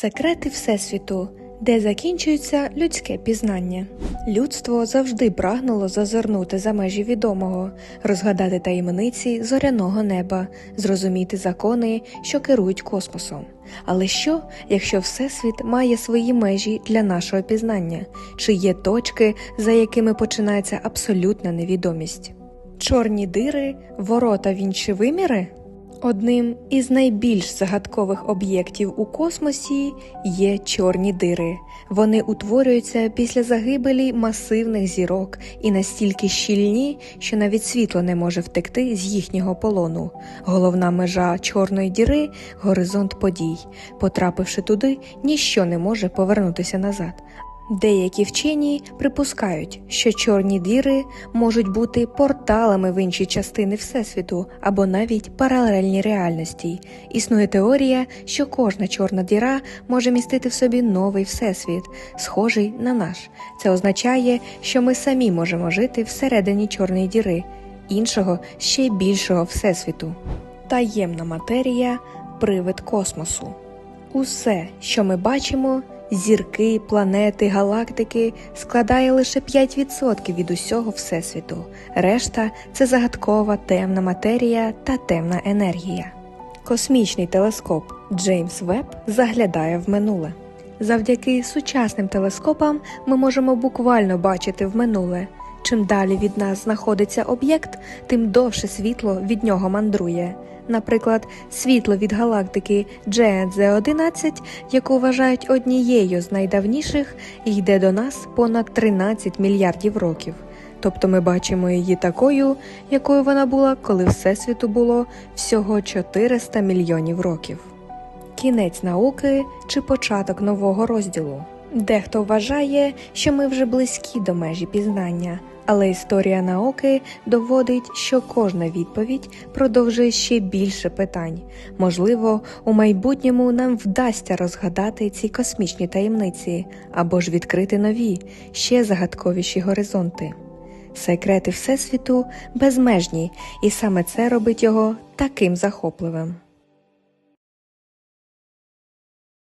Секрети Всесвіту, де закінчується людське пізнання. Людство завжди прагнуло зазирнути за межі відомого, розгадати таємниці зоряного неба, зрозуміти закони, що керують космосом. Але що, якщо Всесвіт має свої межі для нашого пізнання, чи є точки, за якими починається абсолютна невідомість? Чорні дири, ворота в інші виміри? Одним із найбільш загадкових об'єктів у космосі є чорні дири. Вони утворюються після загибелі масивних зірок і настільки щільні, що навіть світло не може втекти з їхнього полону. Головна межа чорної діри горизонт подій. Потрапивши туди, ніщо не може повернутися назад. Деякі вчені припускають, що чорні діри можуть бути порталами в інші частини Всесвіту або навіть паралельні реальності. Існує теорія, що кожна чорна діра може містити в собі новий всесвіт, схожий на наш. Це означає, що ми самі можемо жити всередині чорної діри, іншого ще більшого всесвіту. Таємна матерія привид космосу. Усе, що ми бачимо, зірки, планети, галактики, складає лише 5% від усього Всесвіту. Решта це загадкова темна матерія та темна енергія. Космічний телескоп Джеймс Веб заглядає в минуле. Завдяки сучасним телескопам ми можемо буквально бачити в минуле. Чим далі від нас знаходиться об'єкт, тим довше світло від нього мандрує. Наприклад, світло від галактики GNZ-11, яку вважають однією з найдавніших, йде до нас понад 13 мільярдів років. Тобто ми бачимо її такою, якою вона була, коли Всесвіту було всього 400 мільйонів років. Кінець науки чи початок нового розділу. Дехто вважає, що ми вже близькі до межі пізнання, але історія науки доводить, що кожна відповідь продовжує ще більше питань. Можливо, у майбутньому нам вдасться розгадати ці космічні таємниці або ж відкрити нові, ще загадковіші горизонти. Секрети Всесвіту безмежні, і саме це робить його таким захопливим.